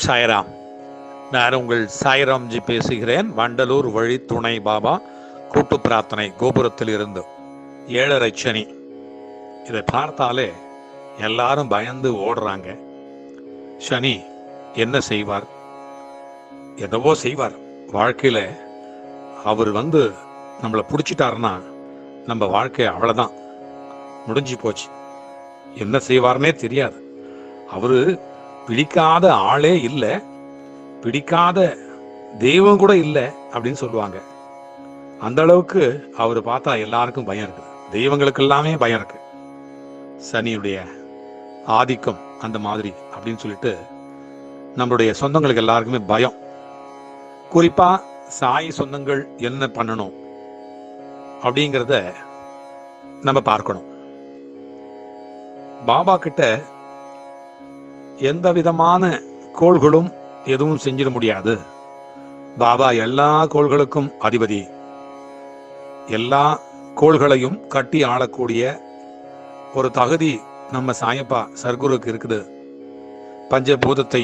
ஓம் சாய்ராம். நான் உங்கள் சாய்ராம்ஜி பேசுகிறேன். வண்டலூர் வழி துணை பாபா கூட்டு பிரார்த்தனை கோபுரத்தில் இருந்து. ஏழரை சனி. இதை பார்த்தாலே எல்லாரும் பயந்து ஓடுறாங்க. சனி என்ன செய்வார்? என்னவோ செய்வார். வாழ்க்கையில அவர் வந்து நம்மளை பிடிச்சிட்டாருன்னா நம்ம வாழ்க்கை அவ்வளோதான் முடிஞ்சு போச்சு. என்ன செய்வார்னே தெரியாது. அவரு பிடிக்காத ஆளே இல்லை. பிடிக்காத தெய்வம் கூட இல்லை அப்படின்னு சொல்லுவாங்க. அந்த அளவுக்கு அவர் பார்த்தா எல்லாருக்கும் பயம் இருக்கு. தெய்வங்களுக்கு எல்லாமே பயம் இருக்கு. சனியுடைய ஆதிக்கம் அந்த மாதிரி அப்படின்னு சொல்லிட்டு நம்மளுடைய சொந்தங்களுக்கு எல்லாருக்குமே பயம். குறிப்பா சாய் சொந்தங்கள் என்ன பண்ணணும் அப்படிங்கிறத நம்ம பார்க்கணும். பாபா கிட்ட எந்த விதமான கோள்களும் எதுவும் செஞ்சிட முடியாது. பாபா எல்லா கோள்களுக்கும் அதிபதி. எல்லா கோள்களையும் கட்டி ஆளக்கூடிய ஒரு தகுதி நம்ம சாயப்பா சர்க்குருக்கு இருக்குது. பஞ்சபூதத்தை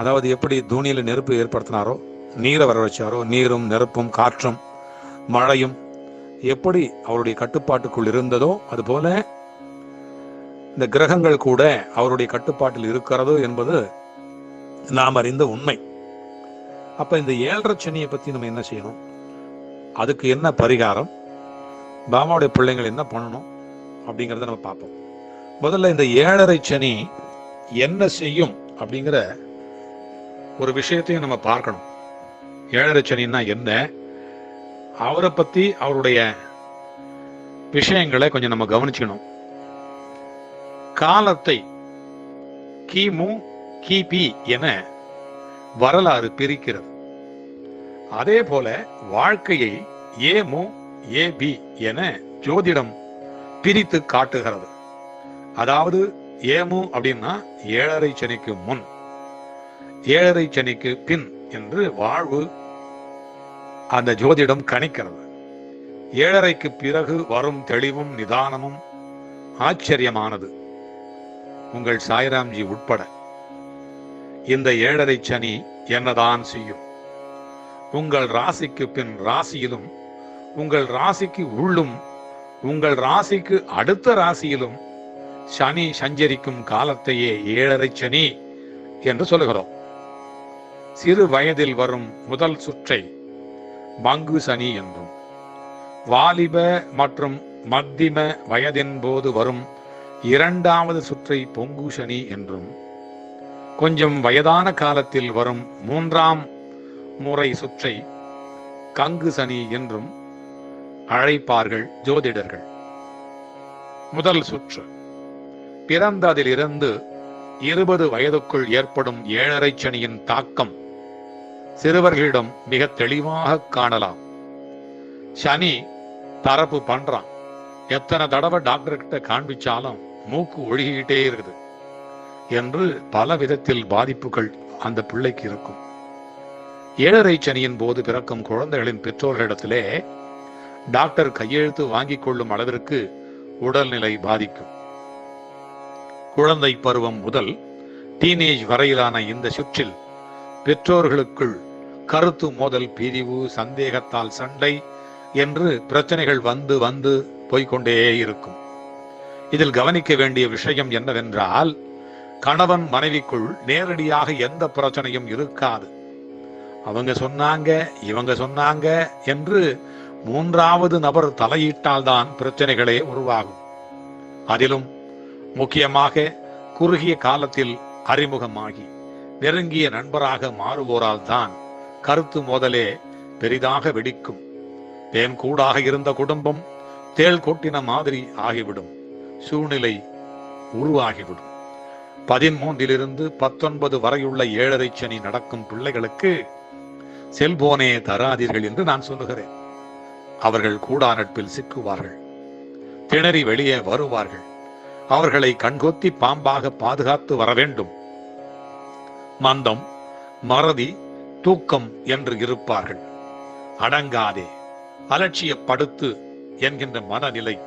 அதாவது எப்படி தூணியில் நெருப்பு ஏற்படுத்தினாரோ நீரை வர வச்சாரோ நீரும் நெருப்பும் காற்றும் மழையும் எப்படி அவருடைய கட்டுப்பாட்டுக்குள் இருந்ததோ அதுபோல இந்த கிரகங்கள் கூட அவருடைய கட்டுப்பாட்டில் இருக்கிறதோ என்பது நாம் அறிந்த உண்மை. அப்ப இந்த ஏழரை சனியை பத்தி நம்ம என்ன செய்யணும்? அதுக்கு என்ன பரிகாரம்? பாபாவுடைய பிள்ளைங்கள் என்ன பண்ணணும்? அப்படிங்கிறத நம்ம பார்ப்போம். முதல்ல இந்த ஏழரை சனி என்ன செய்யும் அப்படிங்கிற ஒரு விஷயத்தையும் நம்ம பார்க்கணும். ஏழரை சனின்னா என்ன? அவரை பத்தி அவருடைய விஷயங்களை கொஞ்சம் நம்ம கவனிச்சுக்கணும். காலத்தை கிமு கிபி என வரலாறு பிரிக்கிறது. அதே போல வாழ்க்கையை ஏமு ஏபி என ஜோதிடம் பிரித்து காட்டுகிறது. அதாவது ஏமு அப்படின்னா ஏழரை சனிக்கு முன் ஏழரை சனிக்கு பின் என்று வாழ்வு அந்த ஜோதிடம் கணிக்கிறது. ஏழரைக்கு பிறகு வரும் தெளிவும் நிதானமும் ஆச்சரியமானது. உங்கள் சாய்ராம்ஜி உட்பட. இந்த ஏழரை சனி என்னதான் செய்யும்? உங்கள் ராசிக்கு பின் ராசியிலும் உங்கள் ராசிக்கு உள்ளும் உங்கள் ராசிக்கு அடுத்த ராசியிலும் சனி சஞ்சரிக்கும் காலத்தையே ஏழரை சனி என்று சொல்லுகிறோம். சிறு வயதில் வரும் முதல் சுற்றை மங்கு சனி என்றும் வாலிப மற்றும் மத்திம வயதின் போது வரும் இரண்டாவது சுற்றை பொங்கு சனி என்றும் கொஞ்சம் வயதான காலத்தில் வரும் மூன்றாம் முறை சுற்றை கங்கு சனி என்றும் அழைப்பார்கள் ஜோதிடர்கள். முதல் சுற்று பிறந்ததிலிருந்து இருபது வயதுக்குள் ஏற்படும் ஏழரை சனியின் தாக்கம் சிறுவர்களிடம் மிக தெளிவாக காணலாம். சனி தரப்பு பண்றான். எத்தனை தடவை டாக்டர் கிட்ட காண்பிச்சாலும் மூக்கு ஒழுகிக்கிட்டே இருக்குது என்று பல விதத்தில் பாதிப்புகள் அந்த பிள்ளைக்கு இருக்கும். ஏழரை சனியின் போது பிறக்கும் குழந்தைகளின் பெற்றோர்களிடத்திலே டாக்டர் கையெழுத்து வாங்கிக் கொள்ளும் அளவிற்கு உடல்நிலை பாதிக்கும். குழந்தை பருவம் முதல் டீனேஜ் வரையிலான இந்த சுற்றில் பெற்றோர்களுக்குள் கருத்து மோதல் பிரிவு சந்தேகத்தால் சண்டை என்று பிரச்சனைகள் வந்து வந்து போய்கொண்டே இருக்கும். இதில் கவனிக்க வேண்டிய விஷயம் என்னவென்றால் கணவன் மனைவிக்குள் நேரடியாக எந்த பிரச்சனையும் இருக்காது. அவங்க சொன்னாங்க இவங்க சொன்னாங்க என்று மூன்றாவது நபர் தலையிட்டால்தான் பிரச்சனைகளே உருவாகும். அதிலும் முக்கியமாக குறுகிய காலத்தில் அறிமுகமாகி நெருங்கிய நண்பராக மாறுவோரால் தான் கருத்து மோதலே பெரிதாக வெடிக்கும். தேன் கூடாக இருந்த குடும்பம் தேள் கொட்டின மாதிரி ஆகிவிடும். சூழ்நிலை உருவாகிவிடும். பதிமூன்றிலிருந்து பத்தொன்பது வரையுள்ள ஏழரை சனி நடக்கும் பிள்ளைகளுக்கு செல்போனே தராதீர்கள் என்று நான் சொல்லுகிறேன். அவர்கள் கூடா நட்பில் சிக்குவார்கள். திணறி வெளியே வருவார்கள். அவர்களை கண்கொத்தி பாம்பாக பாதுகாத்து வர வேண்டும். மந்தம் மறதி தூக்கம் என்று இருப்பார்கள். அடங்காதே அலட்சியப்படுத்து என்கின்ற மனநிலை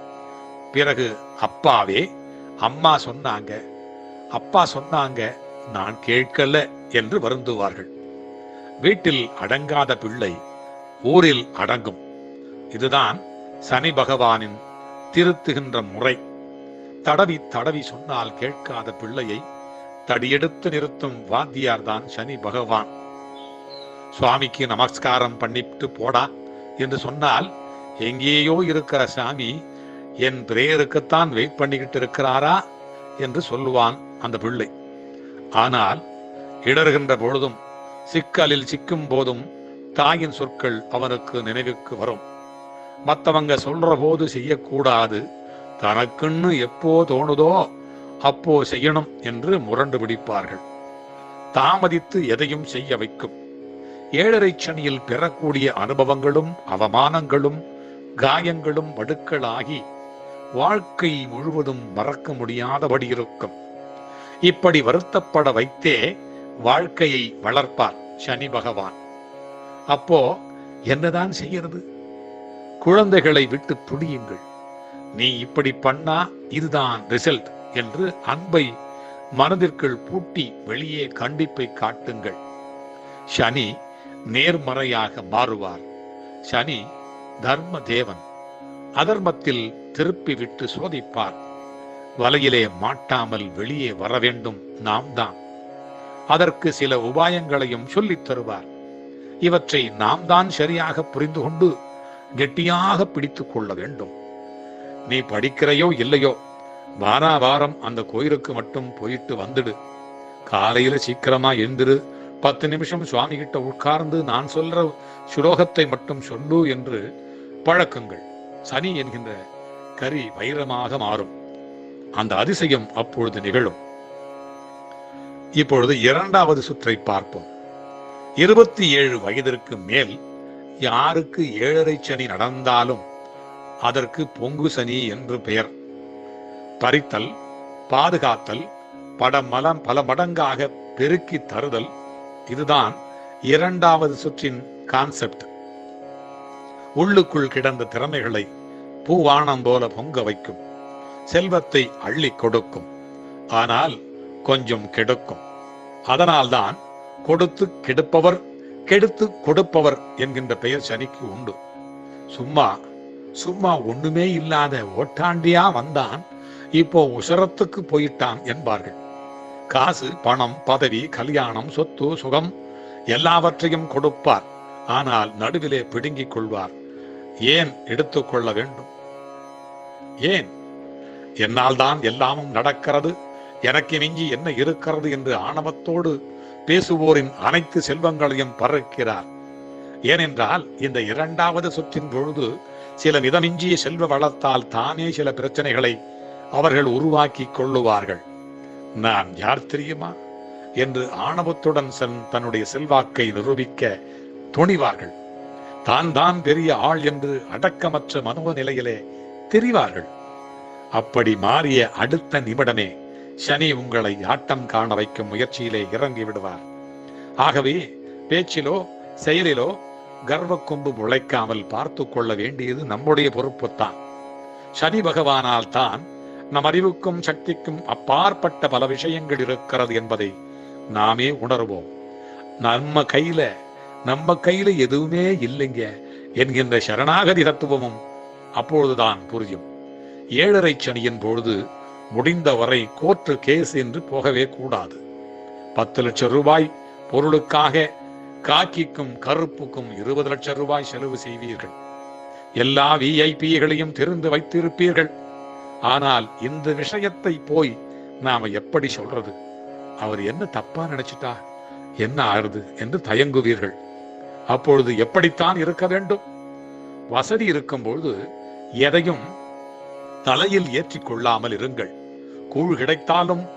பிறகு அப்பாவே அம்மா சொன்னாங்க. அப்பா சொன்னாங்க நான் கேட்கல என்று வருந்துவார்கள். வீட்டில் அடங்காத பிள்ளை ஊரில் அடங்கும். இதுதான் சனி பகவானின் திருத்துகின்ற முறை. தடவி தடவி சொன்னால் கேட்காத பிள்ளையை தடியெடுத்து நிறுத்தும் வாத்தியார் தான் சனி பகவான். சுவாமிக்கு நமஸ்காரம் பண்ணிட்டு போடா என்று சொன்னால் எங்கேயோ இருக்கிற சாமி என் பிரேயருக்குத்தான் வெயிட் பண்ணிக்கிட்டு இருக்கிறாரா என்று சொல்லுவான் அந்த பிள்ளை. ஆனால் இடர்கின்ற பொழுதும் சிக்கலில் சிக்கும் போதும் தாயின் சொற்கள் அவனுக்கு நினைவுக்கு வரும். மற்றவங்க சொல்ற போது செய்யக்கூடாது. தனக்குன்னு எப்போ தோணுதோ அப்போ செய்யணும் என்று முரண்டு பிடிப்பார்கள். தாமதித்து எதையும் செய்ய வைக்கும். ஏழரை சனியில் பெறக்கூடிய அனுபவங்களும் அவமானங்களும் காயங்களும் வடுக்களாகி வாழ்க்கை முழுவதும் மறக்க முடியாதபடி இருக்கும். இப்படி வருத்தப்பட வைத்தே வாழ்க்கையை வளர்ப்பார் சனி பகவான். அப்போ என்னதான் செய்யறது? குழந்தைகளை விட்டு துடியுங்கள் நீ இப்படி பண்ணா இதுதான் ரிசல்ட் என்று அன்பை மனதிற்குள் பூட்டி வெளியே கண்டிப்பை காட்டுங்கள். சனி நேர்மறையாக மாறுவார். சனி தர்ம தேவன் அதர்மத்தில் திருப்பி விட்டு சோதிப்பார். வலையிலே மாட்டாமல் வெளியே வர வேண்டும் நாம் தான் அதற்கு சில உபாயங்களையும் சொல்லித் தருவார். இவற்றை நாம் தான் சரியாக புரிந்து கொண்டு கெட்டியாக பிடித்துக் கொள்ள வேண்டும். நீ படிக்கிறையோ இல்லையோ வாரா வாரம் அந்த கோயிலுக்கு மட்டும் போயிட்டு வந்துடு. காலையில சீக்கிரமா எழுந்திரு. பத்து நிமிஷம் சுவாமி கிட்ட உட்கார்ந்து நான் சொல்ற சுலோகத்தை மட்டும் சொல்லு என்று பழக்கங்கள். சனி என்கின்ற கரி வைரமாக மாறும். அந்த அதிசயம் அப்பொழுது நிகழும். இப்பொழுது இரண்டாவது சுற்றை பார்ப்போம். இருபத்தி ஏழு வயதிற்கு மேல் யாருக்கு ஏழரை சனி நடந்தாலும் அதற்கு பொங்கு சனி என்று பெயர். பறித்தல் பாதுகாத்தல் பட மலம் பல மடங்காக பெருக்கி தருதல் இதுதான் இரண்டாவது சுற்றின் கான்செப்ட். உள்ளுக்குள் கிடந்த திறமைகளை பூவானம் போல பொங்க வைக்கும். செல்வத்தை அள்ளி கொடுக்கும். ஆனால் கொஞ்சம் கெடுக்கும். அதனால்தான் கொடுத்து கெடுப்பவர் கெடுத்து கொடுப்பவர் என்கின்ற பெயர் சனிக்கு உண்டு. சும்மா சும்மா ஒண்ணுமே இல்லாத ஓட்டாண்டியா வந்தான். இப்போ உசரத்துக்கு போயிட்டான் என்பார்கள். காசு பணம் பதவி கல்யாணம் சொத்து சுகம் எல்லாவற்றையும் கொடுப்பார். ஆனால் நடுவிலே பிடுங்கிக் கொள்வார். ஏன் எடுத்துக்கொள்ள வேண்டும்? ஏன்? என்னால் தான் எல்லாமும் நடக்கிறது? எனக்கு மிஞ்சி என்ன இருக்கிறது என்று ஆணவத்தோடு பேசுவோரின் அனைத்து செல்வங்களையும் பறக்கிறார். ஏனென்றால் இந்த இரண்டாவது சுற்றின் பொழுது சில மிதமிஞ்சிய செல்வ வளத்தால் தானே சில பிரச்சனைகளை அவர்கள் உருவாக்கி கொள்ளுவார்கள். நான் யார் தெரியுமா? என்று ஆணவத்துடன் சென் தன்னுடைய செல்வாக்கை நிரூபிக்க துணிவார்கள். தான் தான் பெரிய ஆள் என்று அடக்கமற்ற மனோநிலையிலே தெரிவார்கள். அப்படி மாறிய அடுத்த நிமிடமே சனி உங்களை ஆட்டம் காண வைக்கும் முயற்சியிலே இறங்கி விடுவார். ஆகவே பேச்சிலோ செயலிலோ கர்வக்கொம்பு முளைக்காமல் பார்த்து கொள்ள வேண்டியது நம்முடைய பொறுப்புத்தான். சனி பகவானால் தான் நம் அறிவுக்கும் சக்திக்கும் அப்பாற்பட்ட பல விஷயங்கள் இருக்கிறது என்பதை நாமே உணர்வோம். நம்ம கையில நம்ம கையில எதுவுமே இல்லைங்க என்கின்ற சரணாகதி தத்துவமும் அப்பொழுதுதான் புரியும். ஏழரை சனியின் பொழுது முடிந்தவரை கோர்ட்டு கேஸ் என்று போகவே கூடாது. பத்து லட்சம் ரூபாய் பொருளுக்காக காக்கிக்கும் கருப்புக்கும் இருபது லட்சம் ரூபாய் செலவு செய்வீர்கள். எல்லா விஐபிகளையும் தெரிந்து வைத்திருப்பீர்கள். ஆனால் இந்த விஷயத்தை போய் நாம எப்படி சொல்றது? அவர் என்ன தப்பா நினைச்சிட்டா? என்ன ஆறுது? என்று தயங்குவீர்கள். அப்பொழுது எப்படித்தான் இருக்க வேண்டும்? வசதி இருக்கும்பொழுது எதையும் தலையில் ஏற்றிக் கொள்ளாமல் இருங்கள். கூழ் கிடைத்தாலும்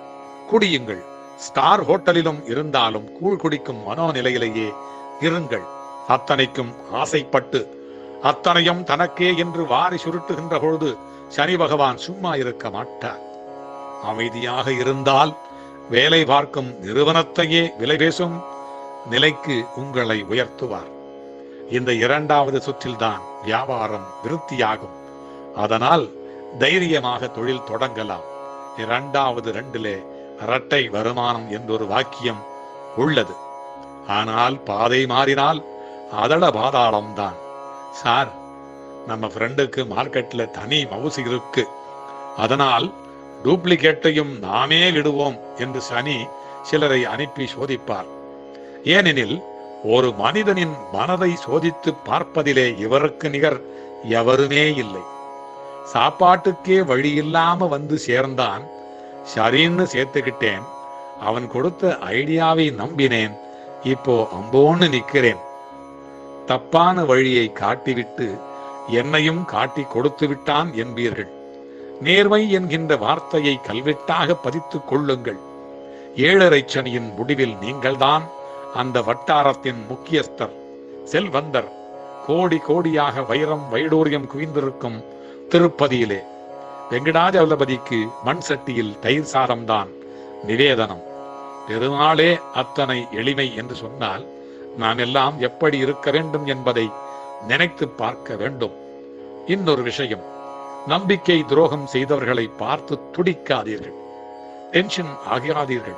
குடியுங்கள். ஸ்டார் ஹோட்டலிலும் இருந்தாலும் கூழ் குடிக்கும் மனோநிலையிலேயே இருங்கள். அத்தனைக்கும் ஆசைப்பட்டு அத்தனையும் தனக்கே என்று வாரி சுருட்டுகின்ற பொழுது சனி பகவான் சும்மா இருக்க மாட்டார். அமைதியாக இருந்தால் வேலை பார்க்கும் நிறுவனத்தையே விலை பேசும். நிலைக்கு உங்களை உயர்த்துவார். இந்த இரண்டாவது சுற்றில்தான் வியாபாரம் விருத்தியாகும். அதனால் தைரியமாக தொழில் தொடங்கலாம். இரண்டாவது ரெண்டிலே இரட்டை வருமானம் என்றொரு வாக்கியம் உள்ளது. ஆனால் பாதை மாறினால் அதட பாதாளம் தான். சார் நம்ம ஃப்ரெண்டுக்கு மார்க்கெட்ல தனி மவுசு இருக்கு. அதனால் டூப்ளிகேட்டையும் நாமே விடுவோம் என்று சனி சிலரை அனுப்பி சோதிப்பார். ஏனெனில் ஒரு மனிதனின் மனதை சோதித்து பார்ப்பதிலே இவருக்கு நிகர் எவருமே இல்லை. சாப்பாட்டுக்கே வழி இல்லாம வந்து சேர்ந்தான். சரின்னு சேர்த்துக்கிட்டேன். அவன் கொடுத்த ஐடியாவை நம்பினேன். இப்போ அம்போன்னு நிக்கிறேன் தப்பான வழியை காட்டிவிட்டு என்னையும் காட்டி கொடுத்து விட்டான் என்பீர்கள். நேர்மை என்கின்ற வார்த்தையை கல்வெட்டாக பதித்துக் கொள்ளுங்கள். ஏழரை சனியின் முடிவில் நீங்கள்தான் அந்த வட்டாரத்தின் முக்கியஸ்தர் செல்வந்தர் கோடி கோடியாக வைரம் வைடூரியம் குவிந்திருக்கும் திருப்பதியிலே. வெங்கடாஜலபதிக்கு மண் சட்டியில் தயிர் சாதம்தான் நிவேதனம். பெருநாளே அத்தனை எளிமை என்று சொன்னால் நாம் எல்லாம் எப்படி இருக்க வேண்டும் என்பதை நினைத்து பார்க்க வேண்டும். இன்னொரு விஷயம் நம்பிக்கை துரோகம் செய்தவர்களை பார்த்து துடிக்காதீர்கள். டென்ஷன் ஆகிறாதீர்கள்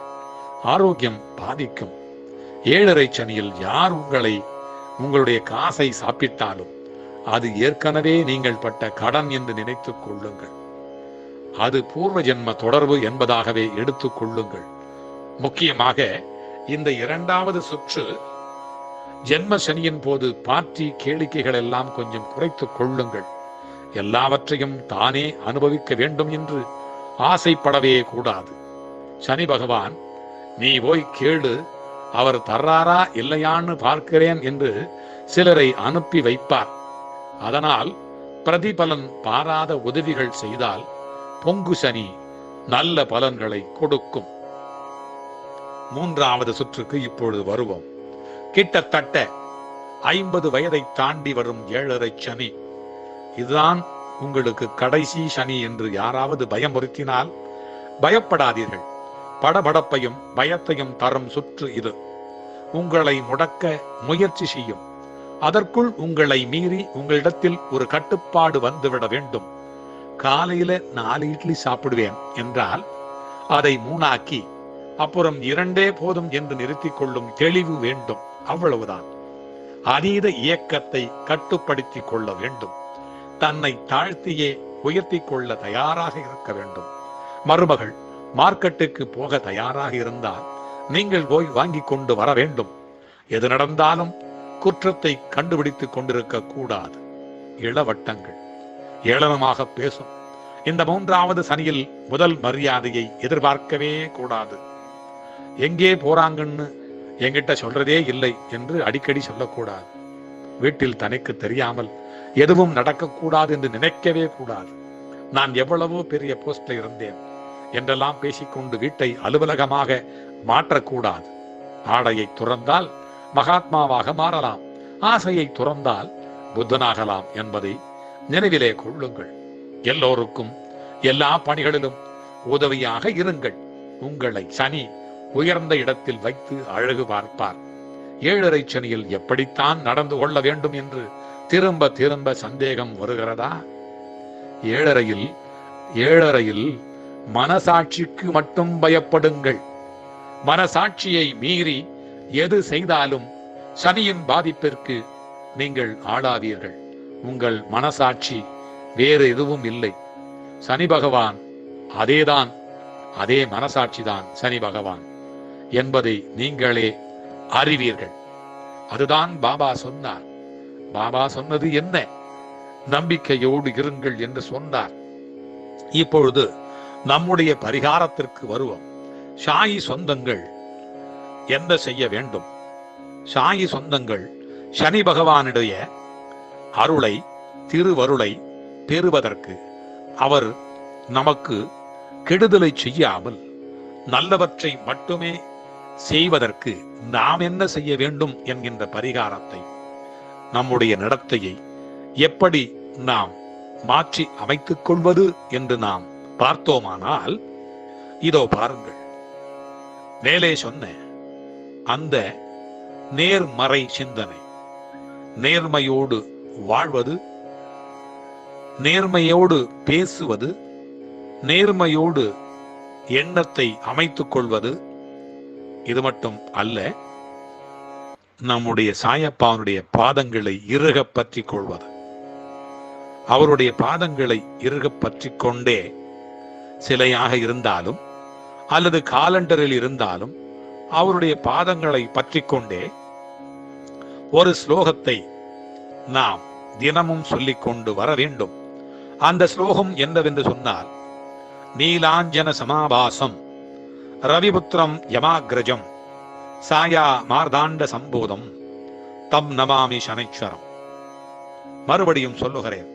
ஆரோக்கியம் பாதிக்கும். ஏழரை சனியில் யார் உங்களை உங்களுடைய காசை சாப்பிட்டாலும் அது ஏற்கனவே நீங்கள் பட்ட கடன் என்று நினைத்துக் கொள்ளுங்கள். அது பூர்வ ஜென்ம தொடர்பு என்பதாகவே எடுத்துக் கொள்ளுங்கள். முக்கியமாக இந்த இரண்டாவது சுற்று ஜென்ம சனியின் போது பார்ட்டி கேளிக்கைகள் எல்லாம் கொஞ்சம் குறைத்துக் கொள்ளுங்கள். எல்லாவற்றையும் தானே அனுபவிக்க வேண்டும் என்று ஆசைப்படவே கூடாது. சனி பகவான் நீ போய் கேளு அவர் தர்றாரா இல்லையான்னு பார்க்கிறேன் என்று சிலரை அனுப்பி வைப்பார். அதனால் பிரதிபலன் பாராத உதவிகள் செய்தால் பொங்கு சனி நல்ல பலன்களை கொடுக்கும். மூன்றாவது சுற்றுக்கு இப்பொழுது வருவோம். கிட்டத்தட்ட ஐம்பது வயதை தாண்டி வரும் ஏழரை சனி. இதுதான் உங்களுக்கு கடைசி சனி என்று யாராவது பயமுறுத்தினால் பயப்படாதீர்கள். படபடப்பையும் பயத்தையும் தரும் சுற்று இது. உங்களை முடக்க முயற்சி செய்யும். அதற்குள் உங்களை மீறி உங்களிடத்தில் ஒரு கட்டுப்பாடு வந்துவிட வேண்டும். காலையில நாலு இட்லி சாப்பிடுவேன் என்றால் அதை மூணாக்கி அப்புறம் இரண்டே போதும் என்று நிறுத்திக் கொள்ளும் தெளிவு வேண்டும். அவ்வளவுதான். அதீத இயக்கத்தை கட்டுப்படுத்திக் கொள்ள வேண்டும். தன்னை தாழ்த்தியே உயர்த்திக் கொள்ள தயாராக இருக்க வேண்டும். மருமகள் மார்க்கெட்டுக்கு போக தயாராக இருந்தால் நீங்கள் போய் வாங்கி கொண்டு வர வேண்டும். எது நடந்தாலும் குற்றத்தை கண்டுபிடித்துக் கொண்டிருக்க கூடாது. இளவட்டங்கள். ஏளனமாக பேசும். இந்த மூன்றாவது சனியில் முதல் மரியாதையை எதிர்பார்க்கவே கூடாது. எங்கே போறாங்கன்னு என்கிட்ட சொல்றதே இல்லை என்று அடிக்கடி சொல்லக்கூடாது. வீட்டில் தனக்கு தெரியாமல் எதுவும் நடக்கக்கூடாது என்று நினைக்கவே கூடாது. நான் எவ்வளவோ பெரிய போஸ்ட்ல இருந்தேன். என்றெல்லாம் பேசிக்கொண்டு வீட்டை அலுவலகமாக மாற்றக்கூடாது. ஆடையை துறந்தால் மகாத்மாவாக மாறலாம். ஆசையை துறந்தால் புத்தனாகலாம் என்பதை நினைவிலே கொள்ளுங்கள். எல்லோருக்கும் எல்லா பணிகளிலும் உதவியாக இருங்கள். உங்களை சனி உயர்ந்த இடத்தில் வைத்து அழகு பார்ப்பார். ஏழரை சனியில் எப்படித்தான் நடந்து கொள்ள வேண்டும் என்று திரும்ப திரும்ப சந்தேகம் வருகிறதா? ஏழரையில் ஏழரையில் மனசாட்சிக்கு மட்டும் பயப்படுங்கள். மனசாட்சியை மீறி எது செய்தாலும் சனியின் பாதிப்பிற்கு நீங்கள் ஆளாவீர்கள். உங்கள் மனசாட்சி வேறு எதுவும் இல்லை. சனி பகவான் அதேதான் அதே மனசாட்சிதான் சனி பகவான் என்பதை நீங்களே அறிவீர்கள். அதுதான் பாபா சொன்னார். பாபா சொன்னது என்ன? நம்பிக்கையோடு இருங்கள் என்று சொன்னார். இப்பொழுது நம்முடைய பரிகாரத்திற்கு வருவோம். ஷாயி சொந்தங்கள் என்ன செய்ய வேண்டும்? ஷாயி சொந்தங்கள் சனி பகவானுடைய அருளை திருவருளை பெறுவதற்கு அவர் நமக்கு கெடுதலை செய்யாமல் நல்லவற்றை மட்டுமே செய்வதற்கு நாம் என்ன செய்ய வேண்டும் என்கின்ற பரிகாரத்தை நம்முடைய நடத்தையை எப்படி நாம் மாற்றி அமைத்துக் கொள்வது என்று நாம் பார்த்தோமானால் இதோ பாருங்கள். மேலே சொன்ன அந்த நேர்மறை சிந்தனை நேர்மையோடு வாழ்வது நேர்மையோடு பேசுவது நேர்மையோடு எண்ணத்தை அமைத்துக் கொள்வது இது மட்டும் அல்ல நம்முடைய சாயப்பாவனுடைய பாதங்களை இறுக பற்றி கொள்வது. அவருடைய பாதங்களை இறுக பற்றி கொண்டே சிலையாக இருந்தாலும் அல்லது காலண்டரில் இருந்தாலும் அவருடைய பாதங்களை பற்றி கொண்டே ஒரு ஸ்லோகத்தை நாம் தினமும் சொல்லிக் கொண்டு வர வேண்டும். அந்த ஸ்லோகம் என்னவென்று சொன்னால் நீலாஞ்சன சமாபாசம் ரவிபுத்திரம் யமாகிரஜம் சாயா மார்தாண்ட சம்போதம் தம் நமாமி சனைச்சரம் மறுபடியும் சொல்லுகிறேன்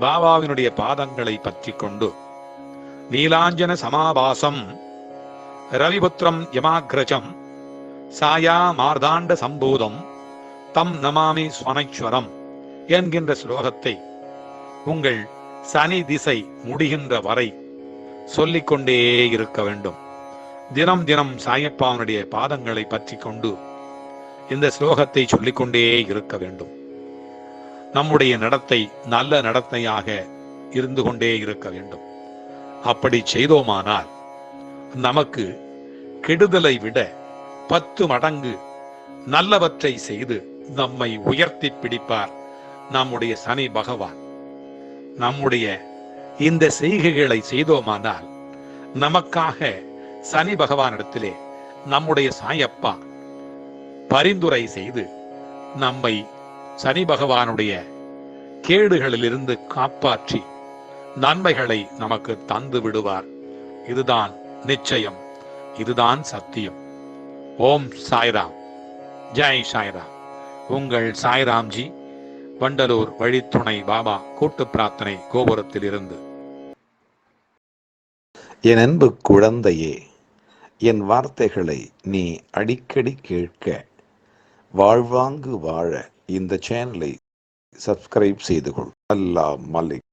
பாபாவினுடைய பாதங்களை பற்றி கொண்டு நீலாஞ்சன சமாபாசம். ரவிபுத்திரம் யமாகிரஜம். சாயா மார்தாண்ட சம்பூதம். தம் நமாமி ஸ்வனைஸ்வரம் என்கின்ற ஸ்லோகத்தை உங்கள் சனி திசை முடிகின்ற வரை சொல்லிக்கொண்டே இருக்க வேண்டும். தினம் தினம் சாயப்பாவனுடைய பாதங்களை பற்றி கொண்டு இந்த ஸ்லோகத்தை சொல்லிக்கொண்டே இருக்க வேண்டும். நம்முடைய நடத்தை நல்ல நடத்தையாக இருந்து கொண்டே இருக்க வேண்டும். அப்படி செய்தோமானால் நமக்கு கெடுதலை விட பத்து மடங்கு நல்லவற்றை செய்து நம்மை உயர்த்தி பிடிப்பார் நம்முடைய சனி பகவான். நம்முடைய இந்த செய்கைகளை செய்தோமானால் நமக்காக சனி பகவானிடத்திலே நம்முடைய சாயப்பா பரிந்துரை செய்து நம்மை சனி பகவானுடைய கேடுகளிலிருந்து காப்பாற்றி நன்மைகளை நமக்கு தந்து விடுவார். இதுதான் நிச்சயம். இதுதான் சத்தியம். ஓம் சாய்ராம். ஜெய் சாய்ராம். உங்கள் சாய்ராம்ஜி வண்டலூர் வழித்துணை பாபா கூட்டு பிரார்த்தனை கோபுரத்தில் இருந்து என் அன்பு குழந்தையே என் வார்த்தைகளை நீ அடிக்கடி கேட்க வாழ்வாங்கு வாழ இந்த சேனலை சப்ஸ்கிரைப் செய்து கொள். அல்லா மலிக்